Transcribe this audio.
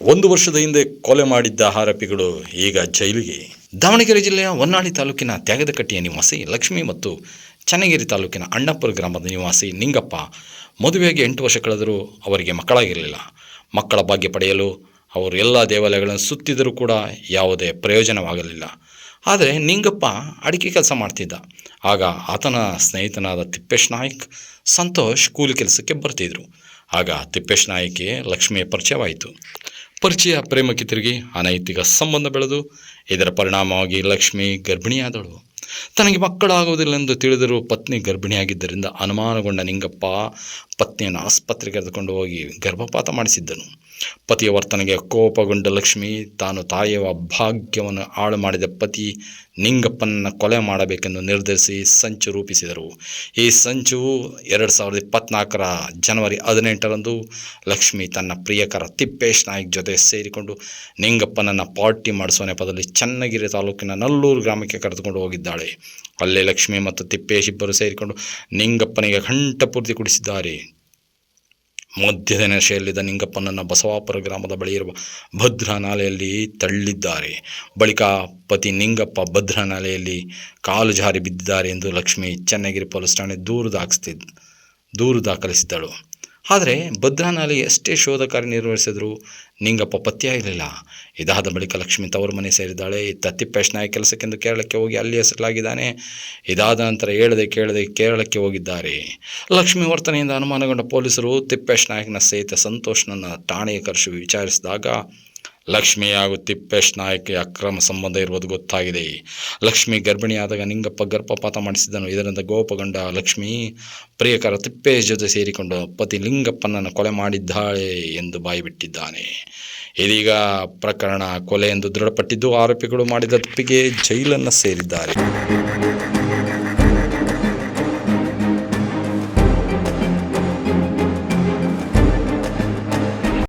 ಒಂದು ವರ್ಷದ ಹಿಂದೆ ಕೊಲೆ ಮಾಡಿದ್ದ ಆರೋಪಿಗಳು ಈಗ ಜೈಲಿಗೆ. ದಾವಣಗೆರೆ ಜಿಲ್ಲೆಯ ಹೊನ್ನಾಳಿ ತಾಲೂಕಿನ ತ್ಯಾಗದಕಟ್ಟಿಯ ನಿವಾಸಿ ಲಕ್ಷ್ಮಿ ಮತ್ತು ಚನ್ನಗಿರಿ ತಾಲೂಕಿನ ಅಣ್ಣಾಪುರ ಗ್ರಾಮದ ನಿವಾಸಿ ನಿಂಗಪ್ಪ ಮದುವೆಯಾಗಿ ಎಂಟು ವರ್ಷ ಕಳೆದರೂ ಅವರಿಗೆ ಮಕ್ಕಳಾಗಿರಲಿಲ್ಲ. ಮಕ್ಕಳ ಭಾಗ್ಯ ಪಡೆಯಲು ಅವರು ಎಲ್ಲ ದೇವಾಲಯಗಳನ್ನು ಸುತ್ತಿದರೂ ಕೂಡ ಯಾವುದೇ ಪ್ರಯೋಜನವಾಗಲಿಲ್ಲ. ಆದರೆ ನಿಂಗಪ್ಪ ಅಡಿಕೆ ಕೆಲಸ ಮಾಡ್ತಿದ್ದ. ಆಗ ಆತನ ಸ್ನೇಹಿತನಾದ ತಿಪ್ಪೇಶ್ ನಾಯ್ಕ್ ಸಂತೋಷ್ ಕೂಲಿ ಕೆಲಸಕ್ಕೆ ಬರ್ತಿದ್ರು. ಆಗ ತಿಪ್ಪೇಶ್ ನಾಯ್ಕಿಗೆ ಲಕ್ಷ್ಮಿಯ ಪರಿಚಯವಾಯಿತು. ಪರಿಚಯ ಪ್ರೇಮಕ್ಕೆ ತಿರುಗಿ ಅನೈತಿಕ ಸಂಬಂಧ ಬೆಳೆದು ಇದರ ಪರಿಣಾಮವಾಗಿ ಲಕ್ಷ್ಮಿ ಗರ್ಭಿಣಿಯಾದಳು. ತನಗೆ ಮಕ್ಕಳಾಗುವುದಿಲ್ಲೆಂದು ತಿಳಿದರೂ ಪತ್ನಿ ಗರ್ಭಿಣಿಯಾಗಿದ್ದರಿಂದ ಅನುಮಾನಗೊಂಡ ನಿಂಗಪ್ಪ ಪತ್ನಿಯನ್ನು ಆಸ್ಪತ್ರೆಗೆ ಕರೆದುಕೊಂಡು ಹೋಗಿ ಗರ್ಭಪಾತ ಮಾಡಿಸಿದ್ದನು. ಪತಿಯ ವರ್ತನೆಗೆ ಕೋಪಗೊಂಡ ಲಕ್ಷ್ಮಿ ತಾನು ತಾಯಿಯ ಭಾಗ್ಯವನ್ನು ಹಾಳು ಮಾಡಿದ ಪತಿ ನಿಂಗಪ್ಪನನ್ನು ಕೊಲೆ ಮಾಡಬೇಕೆಂದು ನಿರ್ಧರಿಸಿ ಸಂಚು ರೂಪಿಸಿದರು. ಈ ಸಂಚು ಎರಡು ಸಾವಿರದ ಇಪ್ಪತ್ನಾಲ್ಕರ ಜನವರಿ ಹದಿನೆಂಟರಂದು ಲಕ್ಷ್ಮಿ ತನ್ನ ಪ್ರಿಯಕರ ತಿಪ್ಪೇಶ್ ನಾಯ್ಕ್ ಜೊತೆ ಸೇರಿಕೊಂಡು ನಿಂಗಪ್ಪನನ್ನು ಪಾರ್ಟಿ ಮಾಡಿಸುವ ನೆಪದಲ್ಲಿ ಚನ್ನಗಿರಿ ತಾಲೂಕಿನ ನಲ್ಲೂರು ಗ್ರಾಮಕ್ಕೆ ಕರೆದುಕೊಂಡು ಹೋಗಿದ್ದಾಳೆ. ಅಲ್ಲೇ ಲಕ್ಷ್ಮಿ ಮತ್ತು ತಿಪ್ಪೇಶ್ ಇಬ್ಬರು ಸೇರಿಕೊಂಡು ನಿಂಗಪ್ಪನಿಗೆ ಕಂಠಪೂರ್ತಿ ಕುಡಿಸಿದ್ದಾರೆ. ಮಧ್ಯದ ನಶೆಯಲ್ಲಿದ್ದ ನಿಂಗಪ್ಪನನ್ನು ಬಸವಾಪುರ ಗ್ರಾಮದ ಬಳಿ ಇರುವ ಭದ್ರಾ ತಳ್ಳಿದ್ದಾರೆ. ಬಳಿಕ ಪತಿ ನಿಂಗಪ್ಪ ಭದ್ರಾ ನಾಲೆಯಲ್ಲಿ ಕಾಲು ಜಾರಿ ಬಿದ್ದಿದ್ದಾರೆ ಎಂದು ಲಕ್ಷ್ಮಿ ಚನ್ನಗಿರಿ ಪೊಲೀಸ್ ಠಾಣೆ ದೂರು ದಾಖಲಿಸಿದ್ ದೂರು ದಾಖಲಿಸಿದ್ದಳು. ಆದರೆ ಭದ್ರಾನಲ್ಲಿ ನಾಲೆ ಎಷ್ಟೇ ಶೋಧ ಕಾರ್ಯ ನಿರ್ವಹಿಸಿದರೂ ನಿಂಗಪ್ಪ ಪತ್ತೆಯಾಗಲಿಲ್ಲ ಇದಾದ ಬಳಿಕ ಲಕ್ಷ್ಮಿ ತವರು ಮನೆ ಸೇರಿದ್ದಾಳೆ. ಇತ್ತ ತಿಪ್ಪೇಶ್ ನಾಯಕ್ ಕೆಲಸಕ್ಕೆಂದು ಕೇರಳಕ್ಕೆ ಹೋಗಿ ಅಲ್ಲಿ ಹೆಸರಾಗಿದ್ದಾನೆ ಇದಾದ ನಂತರ ಹೇಳದೆ ಕೇಳದೆ ಕೇರಳಕ್ಕೆ ಹೋಗಿದ್ದಾರೆ. ಲಕ್ಷ್ಮಿ ವರ್ತನೆಯಿಂದ ಅನುಮಾನಗೊಂಡ ಪೊಲೀಸರು ತಿಪ್ಪೇಶ್ ನಾಯಕ್ನ ಸ್ನೇಹಿತ ಸಂತೋಷ್ನನ್ನು ಠಾಣೆಗೆ ಕರೆಸಿ ವಿಚಾರಿಸಿದಾಗ ಲಕ್ಷ್ಮಿ ಹಾಗೂ ತಿಪ್ಪೇಶ್ ನಾಯಕಿ ಅಕ್ರಮ ಸಂಬಂಧ ಇರುವುದು ಗೊತ್ತಾಗಿದೆ. ಲಕ್ಷ್ಮಿ ಗರ್ಭಿಣಿಯಾದಾಗ ನಿಂಗಪ್ಪ ಗರ್ಭಪಾತ ಮಾಡಿಸಿದ್ದನು. ಇದರಿಂದ ಗೋಪಗೊಂಡ ಲಕ್ಷ್ಮಿ ಪ್ರಿಯಕರ ತಿಪ್ಪೇಶ್ ಜೊತೆ ಸೇರಿಕೊಂಡು ಪತಿ ಲಿಂಗಪ್ಪನನ್ನು ಕೊಲೆ ಮಾಡಿದ್ದಾಳೆ ಎಂದು ಬಾಯಿಬಿಟ್ಟಿದ್ದಾನೆ. ಇದೀಗ ಪ್ರಕರಣ ಕೊಲೆ ಎಂದು ದೃಢಪಟ್ಟಿದ್ದು ಆರೋಪಿಗಳು ಮಾಡಿದ ತಪ್ಪಿಗೆ ಜೈಲನ್ನು ಸೇರಿದ್ದಾರೆ.